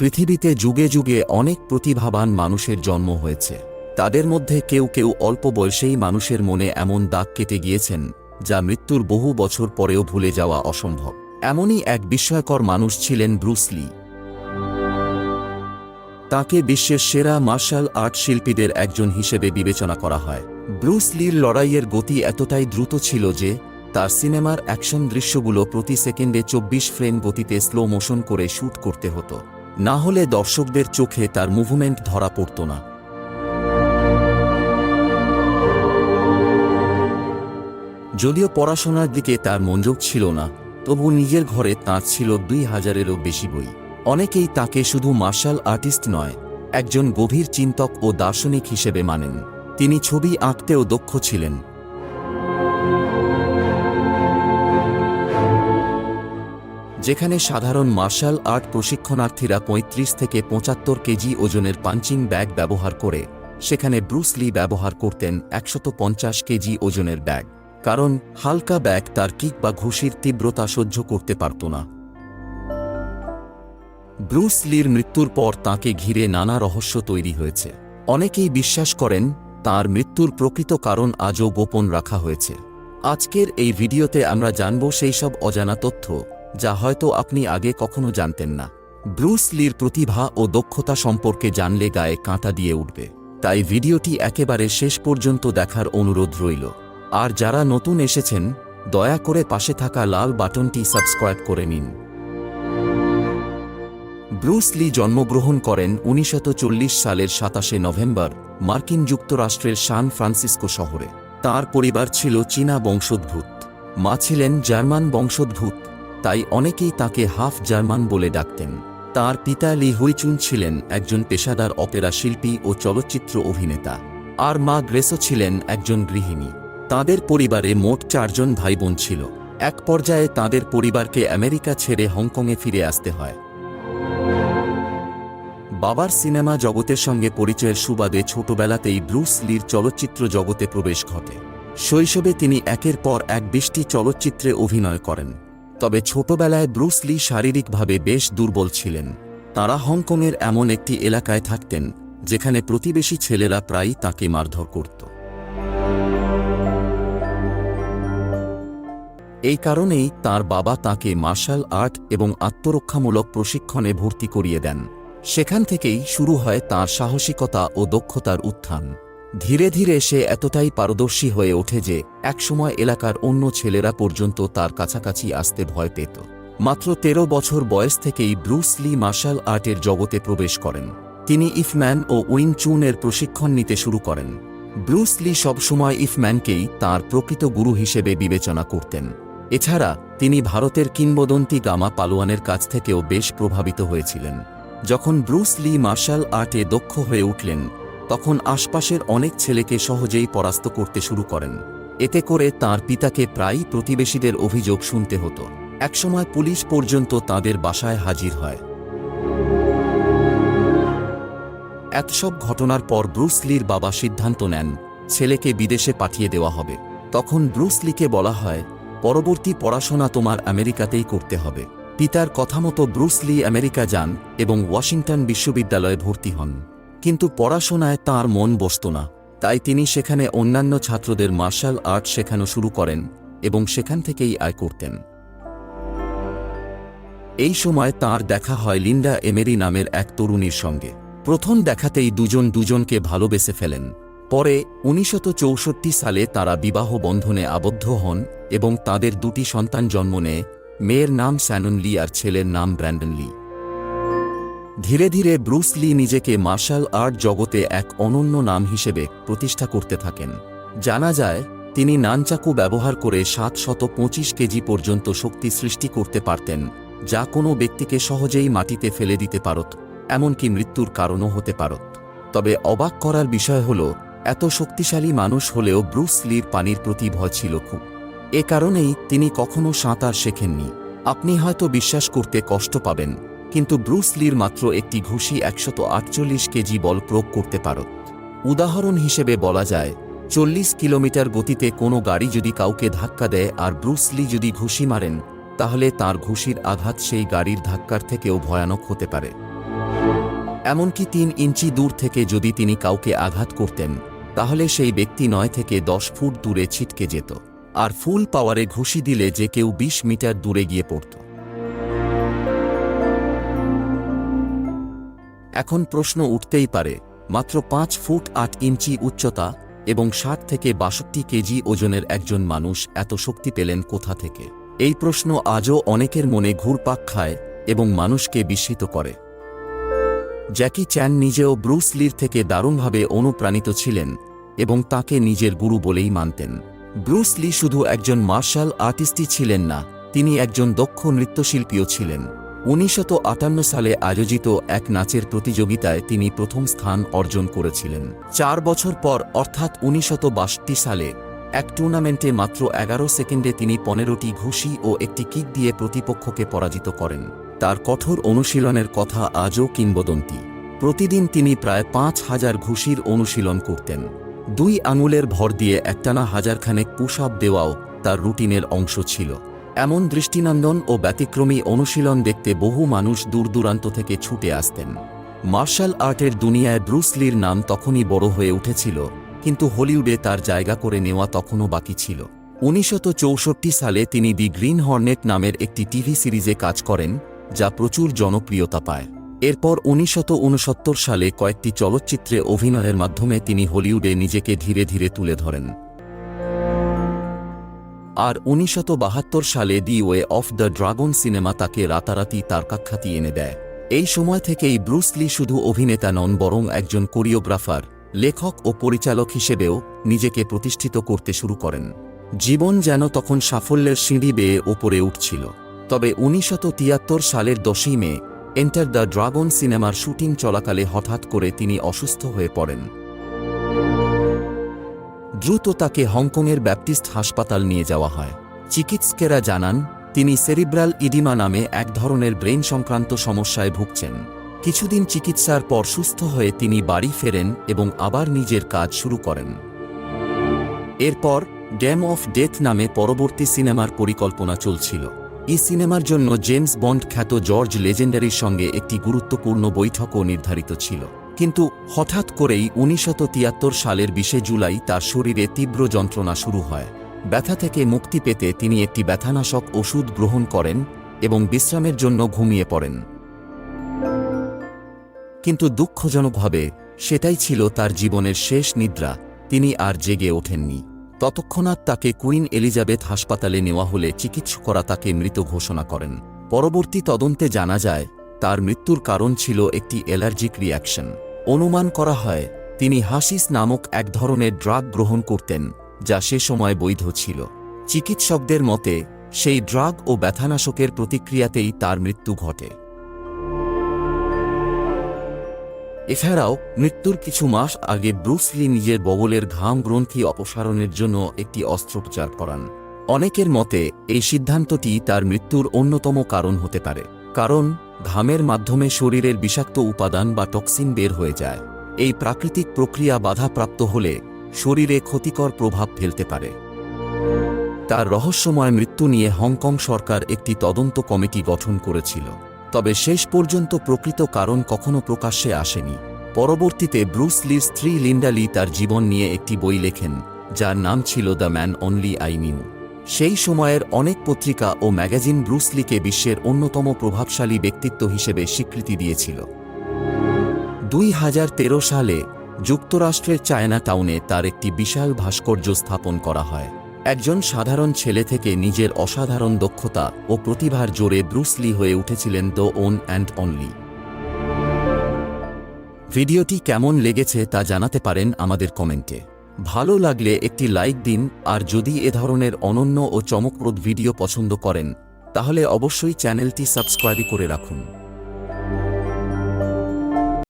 পৃথিবীতে যুগে যুগে অনেক প্রতিভাবান মানুষের জন্ম হয়েছে। তাদের মধ্যে কেউ কেউ অল্প বয়সেই মানুষের মনে এমন দাগ কেটে গিয়েছেন, যা মৃত্যুর বহু বছর পরেও ভুলে যাওয়া অসম্ভব। এমনই এক বিস্ময়কর মানুষ ছিলেন ব্রুসলি তাকে বিশ্বের সেরা মার্শাল আর্ট শিল্পীদের একজন হিসেবে বিবেচনা করা হয়। ব্রুস লির লড়াইয়ের গতি এতটাই দ্রুত ছিল যে, তার সিনেমার অ্যাকশন দৃশ্যগুলো প্রতি সেকেন্ডে চব্বিশ ফ্রেম গতিতে স্লো মোশন করে শ্যুট করতে হতো। না হলে দর্শকদের চোখে তার মুভমেন্ট ধরা পড়ত না। যদিও পড়াশোনার দিকে তার মনোযোগ ছিল না, তবু নিজের ঘরে তাঁর ছিল দুই হাজারেরও বেশি বই। অনেকেই তাকে শুধু মার্শাল আর্টিস্ট নয়, একজন গভীর চিন্তক ও দার্শনিক হিসেবে মানেন। তিনি ছবি আঁকতেও দক্ষ ছিলেন। যেখানে সাধারণ মার্শাল আর্ট প্রশিক্ষণার্থীরা ৩৫ থেকে পঁচাত্তর কেজি ওজনের পাঞ্চিং ব্যাগ ব্যবহার করে, সেখানে ব্রুস লি ব্যবহার করতেন একশত কেজি ওজনের ব্যাগ, কারণ হালকা ব্যাগ তার কিক বা ঘুষির তীব্রতা সহ্য করতে পারত না। ব্রুস লির মৃত্যুর পর তাকে ঘিরে নানা রহস্য তৈরি হয়েছে। অনেকেই বিশ্বাস করেন, তার মৃত্যুর প্রকৃত কারণ আজও গোপন রাখা হয়েছে। আজকের এই ভিডিওতে আমরা জানব সেই সব অজানা তথ্য। যা হয়তো আপনি আগে কখনো জানতেন না। ব্রুস লির প্রতিভা ও দক্ষতা সম্পর্কে জানলে গায়ে কাঁটা দিয়ে উঠবে। তাই ভিডিওটি একেবারে শেষ পর্যন্ত দেখার অনুরোধ রইল। আর যারা নতুন এসেছেন, দয়া করে পাশে থাকা লাল বাটনটি সাবস্ক্রাইব করে নিন। ব্রুস লি জন্মগ্রহণ করেন উনিশশত সালের সাতাশে নভেম্বর, মার্কিন যুক্তরাষ্ট্রের সান ফ্রান্সিসকো শহরে। তার পরিবার ছিল চীনা বংশোদ্ভূত। মা ছিলেন জার্মান বংশোদ্ভূত। তাই অনেকেই তাকে হাফ জার্মান বলে ডাকতেন। তার পিতা লি হুইচুন ছিলেন একজন পেশাদার অপেরা শিল্পী ও চলচ্চিত্র অভিনেতা। আর মা গ্রেসো ছিলেন একজন গৃহিণী। তাদের পরিবারে মোট চারজন ভাই বোন ছিল। এক পর্যায়ে তাদের পরিবারকে আমেরিকা ছেড়ে হংকংয়ে ফিরে আসতে হয়। বাবার সিনেমা জগতের সঙ্গে পরিচয়ের সুবাদে ছোটবেলাতেই ব্রুস লির চলচ্চিত্র জগতে প্রবেশ ঘটে। শৈশবে তিনি একের পর এক বৃষ্টি চলচ্চিত্রে অভিনয় করেন। তবে ছোটবেলায় ব্রুস লি শারীরিকভাবে বেশ দুর্বল ছিলেন। তারা হংকংয়ের এমন একটি এলাকায় থাকতেন, যেখানে প্রতিবেশী ছেলেরা প্রায়ই তাকে মারধর করত। এই কারণেই তার বাবা তাকে মার্শাল আর্ট এবং আত্মরক্ষামূলক প্রশিক্ষণে ভর্তি করিয়ে দেন। সেখান থেকেই শুরু হয় তার সাহসিকতা ও দক্ষতার উত্থান। ধীরে ধীরে সে এতটাই পারদর্শী হয়ে ওঠে যে একসময় এলাকার অন্য ছেলেরা পর্যন্ত তার কাছাকাছি আসতে ভয় পেত। মাত্র তেরো বছর বয়স থেকেই ব্রুস লি মার্শাল আর্টের জগতে প্রবেশ করেন। তিনি ইফম্যান ও উইং চুনের প্রশিক্ষণ নিতে শুরু করেন। ব্রুস লি সবসময় ইফম্যানকেই তার প্রকৃত গুরু হিসেবে বিবেচনা করতেন। এছাড়া তিনি ভারতের কিংবদন্তি গামা পালোয়ানের কাছ থেকেও বেশ প্রভাবিত হয়েছিলেন। যখন ব্রুস লি মার্শাল আর্টে দক্ষ হয়ে উঠলেন তখন আশপাশের অনেক ছেলেকে সহজেই পরাস্ত করতে শুরু করেন। এতে করে তার পিতাকে প্রায়ই প্রতিবেশীদের অভিযোগ শুনতে হতো। একসময় পুলিশ পর্যন্ত তাদের বাসায় হাজির হয়। এতসব ঘটনার পর ব্রুস লির বাবা সিদ্ধান্ত নেন, ছেলেকে বিদেশে পাঠিয়ে দেওয়া হবে। তখন ব্রুস লিকে বলা হয়, পরবর্তী পড়াশোনা তোমার আমেরিকাতেই করতে হবে। পিতার কথা মতো ব্রুস লি আমেরিকা যান এবং ওয়াশিংটন বিশ্ববিদ্যালয়ে ভর্তি হন। কিন্তু পড়াশোনায় তার মন বসত না। তাই তিনি সেখানে অন্যান্য ছাত্রদের মার্শাল আর্ট শেখানো শুরু করেন এবং সেখান থেকেই আয় করতেন। এই সময় তার দেখা হয় লিন্ডা এমেরি নামের এক তরুণীর সঙ্গে। প্রথম দেখাতেই দুজন দুজনকে ভালোবেসে ফেলেন। পরে উনিশশত সালে তারা বিবাহ বন্ধনে আবদ্ধ হন এবং তাদের দুটি সন্তান জন্ম নেয়, মেয়ের নাম স্যানন লি আর ছেলের নাম ব্র্যান্ডন লি। ধীরে ধীরে ব্রুস লি নিজেকে মার্শাল আর্ট জগতে এক অনন্য নাম হিসেবে প্রতিষ্ঠা করতে থাকেন। জানা যায়, তিনি নানচাকু ব্যবহার করে সাত শত পঁচিশ কেজি পর্যন্ত শক্তি সৃষ্টি করতে পারতেন, যা কোনো ব্যক্তিকে সহজেই মাটিতে ফেলে দিতে পারত, এমনকি মৃত্যুর কারণও হতে পারত। তবে অবাক করার বিষয় হল, এত শক্তিশালী মানুষ হলেও ব্রুস লির পানির প্রতি ভয় ছিল খুব। এ কারণেই তিনি কখনও সাঁতার শেখেননি। আপনি হয়তো বিশ্বাস করতে কষ্ট পাবেন। কিন্তু ব্রুস লির মাত্র একটি ঘুষি একশত আটচল্লিশ কেজি বল প্রয়োগ করতে পারত উদাহরণ হিসেবে বলা যায়, চল্লিশ কিলোমিটার গতিতে কোনো গাড়ি যদি কাউকে ধাক্কা দেয় আর ব্রুস লি যদি ঘুষি মারেন, তাহলে তার ঘুষির আঘাত সেই গাড়ির ধাক্কার থেকেও ভয়ানক হতে পারে। এমনকি তিন ইঞ্চি দূর থেকে যদি তিনি কাউকে আঘাত করতেন, তাহলে সেই ব্যক্তি নয় থেকে দশ ফুট দূরে ছিটকে যেত। আর ফুল পাওয়ারে ঘুষি দিলে যে কেউ বিশ মিটার দূরে গিয়ে পড়ত। এখন প্রশ্ন উঠতেই পারে, মাত্র পাঁচ ফুট আট ইঞ্চি উচ্চতা এবং ষাট থেকে বাষট্টি কেজি ওজনের একজন মানুষ এত শক্তি পেলেন কোথা থেকে? এই প্রশ্ন আজও অনেকের মনে ঘুরপাক খায় এবং মানুষকে বিস্মিত করে। জ্যাকি চ্যান নিজেও ব্রুস লির থেকে দারুণভাবে অনুপ্রাণিত ছিলেন এবং তাকে নিজের গুরু বলেই মানতেন। ব্রুস লি শুধু একজন মার্শাল আর্টিস্টই ছিলেন না, তিনি একজন দক্ষ নৃত্যশিল্পীও ছিলেন। উনিশশত সালে আয়োজিত এক নাচের প্রতিযোগিতায় তিনি প্রথম স্থান অর্জন করেছিলেন। চার বছর পর, অর্থাৎ উনিশশত সালে, এক টুর্নামেন্টে মাত্র এগারো সেকেন্ডে তিনি পনেরোটি ঘুষি ও একটি কিক দিয়ে প্রতিপক্ষকে পরাজিত করেন। তার কঠোর অনুশীলনের কথা আজও কিংবদন্তি। প্রতিদিন তিনি প্রায় পাঁচ হাজার ঘুষির অনুশীলন করতেন। দুই আঙুলের ভর দিয়ে একটানা হাজারখানেক পুশ আপ দেওয়াও তার রুটিনের অংশ ছিল। এমন দৃষ্টিনন্দন ও ব্যতিক্রমী অনুশীলন দেখতে বহু মানুষ দূর দূরান্ত থেকে ছুটে আসতেন। মার্শাল আর্টের দুনিয়ায় ব্রুস লির নাম তখনই বড় হয়ে উঠেছিল, কিন্তু হলিউডে তার জায়গা করে নেওয়া তখনও বাকি ছিল। উনিশশত সালে তিনি দি গ্রিন হর্নেট নামের একটি টিভি সিরিজে কাজ করেন, যা প্রচুর জনপ্রিয়তা পায়। এরপর উনিশশত সালে কয়েকটি চলচ্চিত্রে অভিনয়ের মাধ্যমে তিনি হলিউডে নিজেকে ধীরে ধীরে তুলে ধরেন। আর উনিশশত সালে the way of the dragon cinema তাকে রাতারাতি তারকাখ্যাতি এনে দেয়। এই সময় থেকেই ব্রুসলি শুধু অভিনেতা নন, বরং একজন কোরিওগ্রাফার, লেখক ও পরিচালক হিসেবেও নিজেকে প্রতিষ্ঠিত করতে শুরু করেন। জীবন যেন তখন সাফল্যের সিঁড়ি বেয়ে ওপরে উঠছিল। তবে উনিশশত সালের দশই মে এন্টার দ্য ড্রাগন সিনেমার শুটিং চলাকালে হঠাৎ করে তিনি অসুস্থ হয়ে পড়েন। দ্রুত তাকে হংকংয়ের ব্যাপটিস্ট হাসপাতাল নিয়ে যাওয়া হয়। চিকিৎসকেরা জানান, তিনি সেরিব্রাল ইডিমা নামে এক ধরনের ব্রেন সংক্রান্ত সমস্যায় ভুগছেন। কিছুদিন চিকিৎসার পর সুস্থ হয়ে তিনি বাড়ি ফেরেন এবং আবার নিজের কাজ শুরু করেন। এরপর, ড্যাম অফ ডেথ নামে পরবর্তী সিনেমার পরিকল্পনা চলছিল। এই সিনেমার জন্য জেমস বন্ড খ্যাত জর্জ লেজেন্ডারির সঙ্গে একটি গুরুত্বপূর্ণ বৈঠকও নির্ধারিত ছিল। কিন্তু হঠাৎ করেই উনিশশত সালের বিশে জুলাই তার শরীরে তীব্র যন্ত্রণা শুরু হয়। ব্যথা থেকে মুক্তি পেতে তিনি একটি ব্যথানাশক ওষুধ গ্রহণ করেন এবং বিশ্রামের জন্য ঘুমিয়ে পড়েন। কিন্তু দুঃখজনকভাবে সেটাই ছিল তার জীবনের শেষ নিদ্রা। তিনি আর জেগে ওঠেননি। ততক্ষণাৎ তাকে কুইন এলিজাবেথ হাসপাতালে নেওয়া হলে চিকিৎসকরা তাকে মৃত ঘোষণা করেন। পরবর্তী তদন্তে জানা যায়, তার মৃত্যুর কারণ ছিল একটি অ্যালার্জিক রিয়াকশন অনুমান করা হয়, তিনি হাসিস নামক এক ধরনের ড্রাগ গ্রহণ করতেন, যা সে সময় বৈধ ছিল। চিকিৎসকদের মতে, সেই ড্রাগ ও ব্যথানাশকের প্রতিক্রিয়াতেই তার মৃত্যু ঘটে। এছাড়াও, মৃত্যুর কিছু মাস আগে ব্রুসলি নিজের বগলের ঘাম গ্রন্থি অপসারণের জন্য একটি অস্ত্রোপচার করান। অনেকের মতে, এই সিদ্ধান্তটি তার মৃত্যুর অন্যতম কারণ হতে পারে, কারণ ঘামের মাধ্যমে শরীরের বিষাক্ত উপাদান বা টক্সিন বের হয়ে যায়। এই প্রাকৃতিক প্রক্রিয়া বাধাপ্রাপ্ত হলে শরীরে ক্ষতিকর প্রভাব ফেলতে পারে। তার রহস্যময় মৃত্যু নিয়ে হংকং সরকার একটি তদন্ত কমিটি গঠন করেছিল। তবে শেষ পর্যন্ত প্রকৃত কারণ কখনো প্রকাশ্যে আসেনি। পরবর্তীতে ব্রুস লির স্ত্রী লিন্ডালি তার জীবন নিয়ে একটি বই লেখেন, যার নাম ছিল the man only I knew. সেই সময়ের অনেক পত্রিকা ও ম্যাগাজিন ব্রুসলিকে বিশ্বের অন্যতম প্রভাবশালী ব্যক্তিত্ব হিসেবে স্বীকৃতি দিয়েছিল। দুই হাজার তেরো সালে যুক্তরাষ্ট্রের চায়না টাউনে তার একটি বিশাল ভাস্কর্য স্থাপন করা হয়। একজন সাধারণ ছেলে থেকে নিজের অসাধারণ দক্ষতা ও প্রতিভার জোরে ব্রুসলি হয়ে উঠেছিলেন দ্য ওন অ্যান্ড অনলি ভিডিওটি কেমন লেগেছে তা জানাতে পারেন আমাদের কমেন্টে। ভালো লাগলে একটি লাইক দিন, আর যদি এ ধরনের অনন্য ও চমকপ্রদ ভিডিও পছন্দ করেন, তাহলে অবশ্যই চ্যানেলটি সাবস্ক্রাইব করে রাখুন।